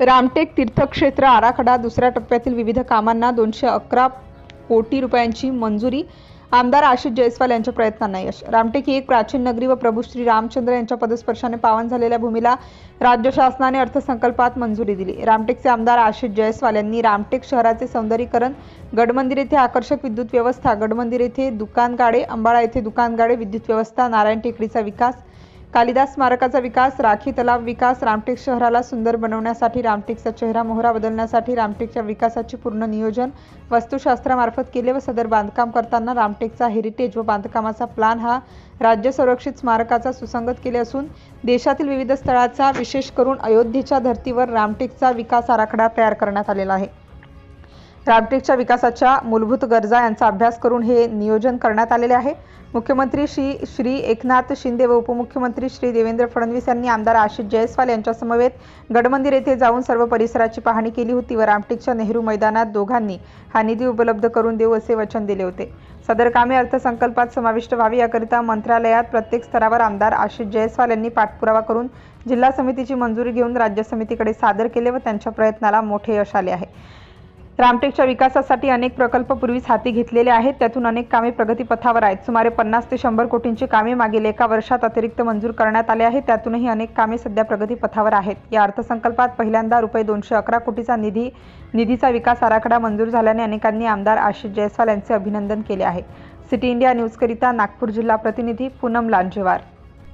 रामटेक तीर्थक्षेत्र आराखडा दुसऱ्या टप्प्यातील विविध कामांना दोनशे अकरा कोटी रुपयांची मंजुरी. आमदार आशिष जयस्वाल यांच्या प्रयत्नांना यश. रामटेक ही एक प्राचीन नगरी व प्रभू श्री रामचंद्र यांच्या पदस्पर्शाने पावन झालेल्या भूमीला राज्य शासनाने अर्थसंकल्पात मंजुरी दिली. रामटेकचे आमदार आशिष जयस्वाल यांनी रामटेक शहराचे सौंदर्यीकरण गडमंदिर येथे आकर्षक विद्युत व्यवस्था गडमंदिर येथे दुकानगाडे अंबाळा येथे दुकानगाडे विद्युत व्यवस्था नारायण टेकडीचा विकास कालिदास स्मारकाचा विकास राखी तलाव विकास रामटेक शहराला सुंदर बनवण्यासाठी रामटेकचा चेहरा मोहरा बदलण्यासाठी रामटेकच्या विकासाचे पूर्ण नियोजन वास्तुशास्त्रामार्फत केले व सदर बांधकाम करताना रामटेकचा हेरिटेज व बांधकामाचा प्लान हा राज्य संरक्षित स्मारकाचा सुसंगत केले असून देशातील विविध स्थळाचा विशेष करून अयोध्येच्या धर्तीवर रामटेकचा विकास आराखडा तयार करण्यात आलेला आहे. रामटेकच्या विकासाच्या मूलभूत गरजा यांचा अभ्यास करून हे नियोजन करण्यात आलेले आहे. मुख्यमंत्री श्री श्री एकनाथ शिंदे व उपमुख्यमंत्री श्री देवेंद्र फडणवीस यांनी आमदार आशिष जयस्वाल यांच्यासमवेत गडमंदिर येथे जाऊन सर्व परिसराची पाहणी केली होती व रामटेकच्या नेहरू मैदानात दोघांनी हा निधी उपलब्ध करून देऊ असे वचन दिले होते. सदर कामे अर्थसंकल्पात समाविष्ट व्हावी याकरिता मंत्रालयात प्रत्येक स्तरावर आमदार आशिष जयस्वाल यांनी पाठपुरावा करून जिल्हा समितीची मंजुरी घेऊन राज्य समितीकडे सादर केले व त्यांच्या प्रयत्नाला मोठे यश आले आहे. रामटेकच्या विकासासाठी अनेक प्रकल्प पूर्वीच हाती घेतलेले आहेत. त्यातून अनेक कामे प्रगतीपथावर आहेत. सुमारे पन्नास ते शंभर कोटींची कामे मागील एका वर्षात अतिरिक्त मंजूर करण्यात आले आहेत. त्यातूनही अनेक कामे सध्या प्रगतीपथावर आहेत. या अर्थसंकल्पात पहिल्यांदा रुपये दोनशे अकरा कोटीचा निधी निधीचा विकास आराखडा मंजूर झाल्याने अनेकांनी आमदार आशिष जयस्वाल यांचे अभिनंदन केले आहे. सिटी इंडिया न्यूजकरिता नागपूर जिल्हा प्रतिनिधी पूनम लांजेवार.